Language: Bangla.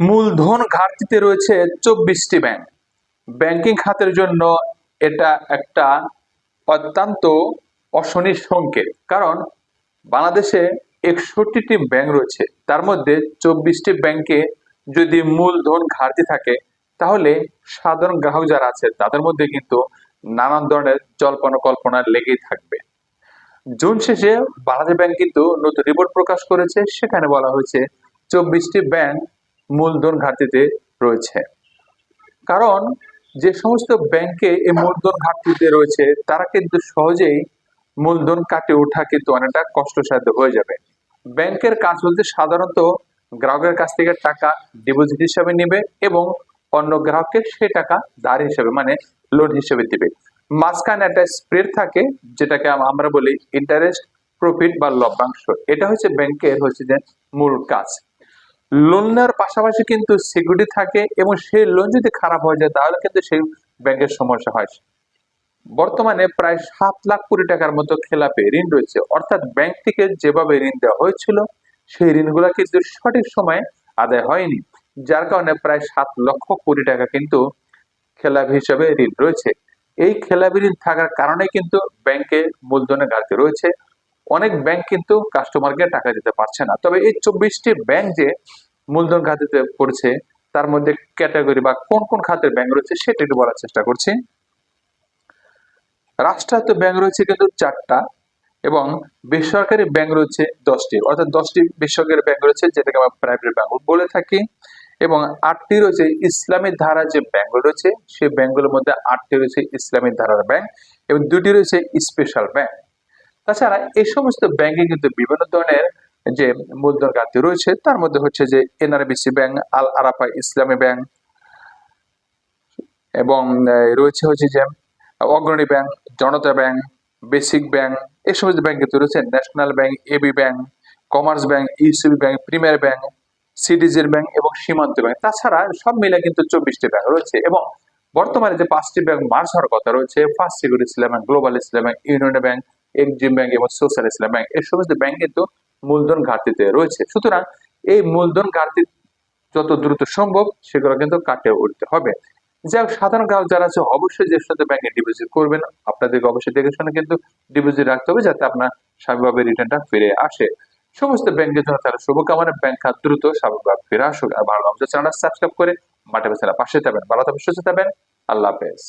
মূলধন ঘাটতিতে রয়েছে চব্বিশটি ব্যাংক ব্যাংকিং খাতের জন্য এটা একটা অত্যন্ত অশনির সংকেত। কারণ বাংলাদেশে একষট্টিটি ব্যাংক রয়েছে। তার মধ্যে চব্বিশটি ব্যাংকে যদি মূলধন ঘাটতি থাকে, তাহলে সাধারণ গ্রাহক যারা আছে, তাদের মধ্যে কিন্তু নানান ধরনের জল্পনা কল্পনা লেগেই থাকবে। জুন শেষে বাংলাদেশ ব্যাংক কিন্তু নতুন রিপোর্ট প্রকাশ করেছে। সেখানে বলা হয়েছে, চব্বিশটি ব্যাংক মূলধন ঘাটতিতে রয়েছে। কারণ যে সমস্ত ব্যাংকে এই মূলধন ঘাটতিতে রয়েছে, তারা কিন্তু সহজেই মূলধন কাটিয়ে ওঠা কিন্তু অনেকটা কষ্টসাধ্য হয়ে যাবে। ব্যাংকের কাজ বলতে সাধারণত গ্রাহকের কাছ থেকে টাকা ডিপোজিট হিসাবে নেবে এবং অন্য গ্রাহককে সে টাকা ধার হিসেবে মানে লোন হিসেবে দিবে। মাঝখানে একটা স্প্রেড থাকে, যেটাকে আমরা বলি ইন্টারেস্ট প্রফিট বা লভ্যাংশ। এটা হচ্ছে ব্যাংকের হচ্ছে যে মূল কাজ। লোন নেওয়ার পাশাপাশি কিন্তু সিকিউরিটি থাকে এবং সেই লোন যদি খারাপ হয়ে যায়, তাহলে কিন্তু সেই ব্যাংকের সমস্যা হয়। বর্তমানে প্রায় সাত লাখ কোটি টাকার মতো খেলাপে ঋণ রয়েছে। অর্থাৎ ব্যাংক থেকে যেভাবে ঋণ দেওয়া হয়েছিল, সেই ঋণগুলো কিন্তু সঠিক সময়ে আদায় হয়নি। যার কারণে প্রায় সাত লক্ষ কোটি টাকা কিন্তু খেলাপি হিসাবে ঋণ রয়েছে। এই খেলাপি ঋণ থাকার কারণে কিন্তু ব্যাংকে মূলধনের ঘাটতি রয়েছে। অনেক ব্যাংক কিন্তু কাস্টমারকে টাকা দিতে পারছে না। তবে এই চব্বিশটি ব্যাংক যে মূলধন খাতেতে পড়ছে তার মধ্যে ক্যাটাগরি বা কোন কোন খাতের ব্যাংক রয়েছে সেটা একটু বলার চেষ্টা করছি। রাষ্ট্রায়ত্ত ব্যাংক রয়েছে কিন্তু চারটা এবং বেসরকারি ব্যাংক রয়েছে দশটি। অর্থাৎ দশটি বেসরকারি ব্যাংক রয়েছে যেটাকে আমরা প্রাইভেট ব্যাংক বলে থাকি এবং আটটি রয়েছে ইসলামী ধারা যে ব্যাংকগুলো রয়েছে, সেই ব্যাংকগুলোর মধ্যে আটটি রয়েছে ইসলামী ধারার ব্যাংক এবং দুটি রয়েছে স্পেশাল ব্যাংক তাছাড়া এই সমস্ত ব্যাংকে কিন্তু বিভিন্ন ধরনের যে মূলধন ঘাটতি রয়েছে, তার মধ্যে হচ্ছে যে এনআরবিসি ব্যাংক, আল আরাফা ইসলামী ব্যাংক এবং রয়েছে হচ্ছে যে Agrani bank, Janata bank, basic bank, এই সমস্ত ব্যাংক কিন্তু রয়েছে। National bank, AB bank, commerce bank, UCB bank, premier bank সিডিজির bank এবং সীমান্ত ব্যাংক। তাছাড়া সব মিলে কিন্তু চব্বিশটি ব্যাংক রয়েছে এবং বর্তমানে যে পাঁচটি ব্যাংক মার্চ হওয়ার কথা রয়েছে, first security Islam bank, global Islam bank, union bank Exim bank এবং সোশ্যাল ইসলাম ব্যাংক, এই সমস্ত ব্যাংক কিন্তু মূলধন ঘাটতিতে রয়েছে। সুতরাং এই মূলধন ঘাটতি যত দ্রুত সম্ভব সেগুলো কিন্তু কাটিয়ে উঠতে হবে। যাই হোক, সাধারণ গ্রাহক যারা আছে, অবশ্যই যে সাথে ব্যাংকে ডিপোজিট করবেন, আপনাদেরকে অবশ্যই দেখে শুনে কিন্তু ডিপোজিট রাখতে হবে যাতে আপনার স্বাভাবিকভাবে রিটার্নটা ফিরে আসে। সমস্ত ব্যাংকের জন্য তারা শুভকামনা, ব্যাংক খাত দ্রুত স্বাভাবিকভাবে ফিরে আসুক। আর ভালো আমাদের চ্যানেল সাবস্ক্রাইব করে মাঠে বেচারা পাশে থাকবেন, ভালো থাকবেন, সুস্থ থাকবেন, আল্লাহ হাফেজ।